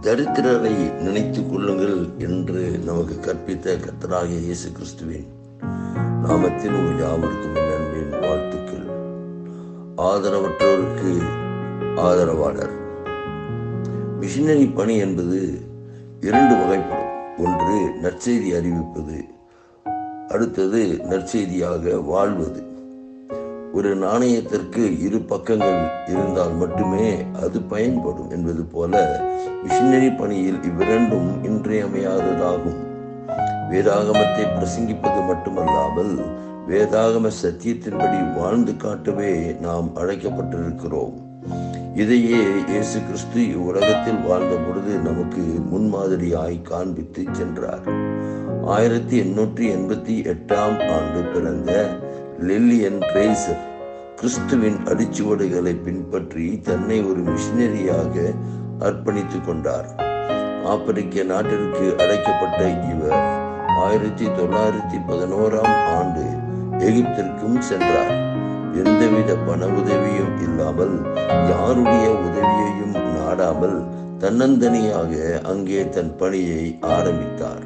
தரித்திரரை நினைத்து கொள்ளுங்கள் என்று நமக்கு கற்பித்த கர்த்தராகிய இயேசு கிறிஸ்துவின் நாமத்தில் உங்கள் யாவருக்கும் என் வாழ்த்துக்கள். ஆதரவற்றோருக்கு ஆதரவாளர். மிஷினரி பணி என்பது இரண்டு வகைப்படும். ஒன்று நற்செய்தி அறிவிப்பது அடுத்தது நற்செய்தியாக வாழ்வது. ஒரு நாணயத்திற்கு இரு பக்கங்கள் இருந்தால் மட்டுமே அது பயன்படும் என்பது போல மிஷினரி பணியில் இவ்விரண்டும் இன்றியமையாததாகும். வேதாகமத்தை பிரசங்கிப்பது மட்டுமல்லாமல் வேதாகம சத்தியத்தின்படி வாழ்ந்து காட்டவே நாம் அழைக்கப்பட்டிருக்கிறோம். இதையே இயேசு கிறிஸ்து இவ்வுலகத்தில் வாழ்ந்த பொழுது நமக்கு முன்மாதிரியாய் காண்பித்து சென்றார். ஆயிரத்தி எண்ணூற்றி எண்பத்தி எட்டாம் ஆண்டு பிறந்த லெல்லியன் கிரேசர் கிறிஸ்துவின் அடிச்சுவடுகளை பின்பற்றி தன்னை ஒரு மிஷினரியாக அர்ப்பணித்துக் கொண்டார். ஆப்பிரிக்க நாட்டிற்கு அழைக்கப்பட்ட இவர் ஆயிரத்தி தொள்ளாயிரத்தி பதினோராம் ஆண்டு எகிப்திற்கும் சென்றார். எந்தவித பண உதவியும் இல்லாமல் யாருடைய உதவியையும் நாடாமல் தன்னந்தனியாக அங்கே தன் பணியை ஆரம்பித்தார்.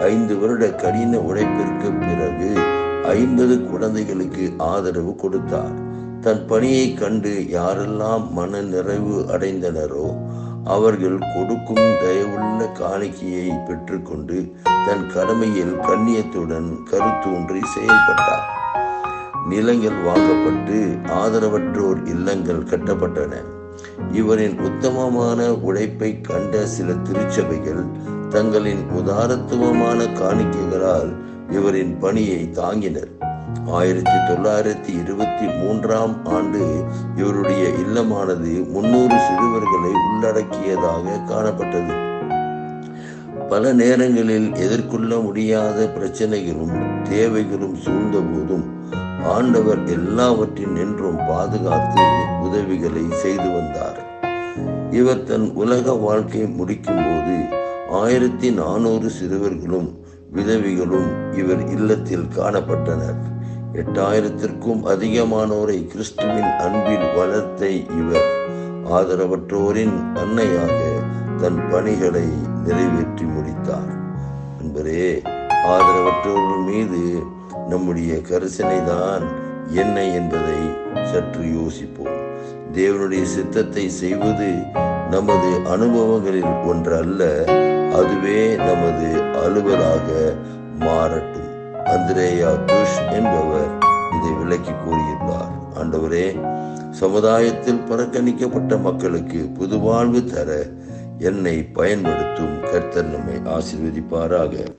ஐந்து வருட கடின உழைப்பிற்கு பிறகு ஐம்பது குழந்தைகளுக்கு ஆதரவு கொடுத்தார். தன் பணியை கண்டு யாரெல்லாம் மன நிறைவு அடைந்தனரோ அவர்கள் கொடுக்கும் தயவுள்ள காணிக்கையை பெற்றுக்கொண்டு தன் கடமையில் கண்ணியத்துடன் கருத்தூன்றி செயல்பட்டார். நிலங்கள் வாங்கப்பட்டு ஆதரவற்றோர் இல்லங்கள் கட்டப்பட்டன. இவரின் உத்தமமான உழைப்பை கண்ட சில திருச்சபைகள் தங்களின் உதாரத்துவமான காணிக்கைகளால் இவரின் பணியை தாங்கினர். ஆயிரத்தி தொள்ளாயிரத்தி இருபத்தி மூன்றாம் ஆண்டு இவருடைய இல்லமானது முன்னூறு சிறுவர்களை உள்ளடக்கியதாக காணப்பட்டது. பல நேரங்களில் எதிர்கொள்ள முடியாத பிரச்சனைகளும் தேவைகளும் சூழ்ந்த போதும் ஆண்டவர் எல்லாவற்றின் நின்றும் பாதுகாத்து உதவிகளை செய்து வந்தார். இவர் தன் உலக வாழ்க்கை முடிக்கும் போது ஆயிரத்தி நானூறு சிறுவர்களும் விதவிகளும் இவர் இல்லத்தில் காணப்பட்டனர். எட்டாயிரத்திற்கும் அதிகமானோரை கிறிஸ்துவின் அன்பில் வளர்த்த இவர் ஆதரவற்றோரின் அன்னையாக தன் பணிகளை நிறைவேற்றி முடித்தார். என்பதே ஆதரவற்றோர்கள் மீது நம்முடைய கரிசனை தான் என்ன என்பதை சற்று யோசிப்போம். தேவனுடைய சித்தத்தை செய்வது நமது அனுபவங்களில் ஒன்றல்ல. அதுவே நமது அலுவலாக மாறட்டும். அந்திரேயா புஷ் என்பவர் இதை விளக்கி கூறியுள்ளார் ஆண்டவரே சமுதாயத்தில் புறக்கணிக்கப்பட்ட மக்களுக்கு புது வாழ்வு தர என்னை பயன்படுத்தும். கர்த்தர் நம்மை ஆசிர்வதிப்பாராக.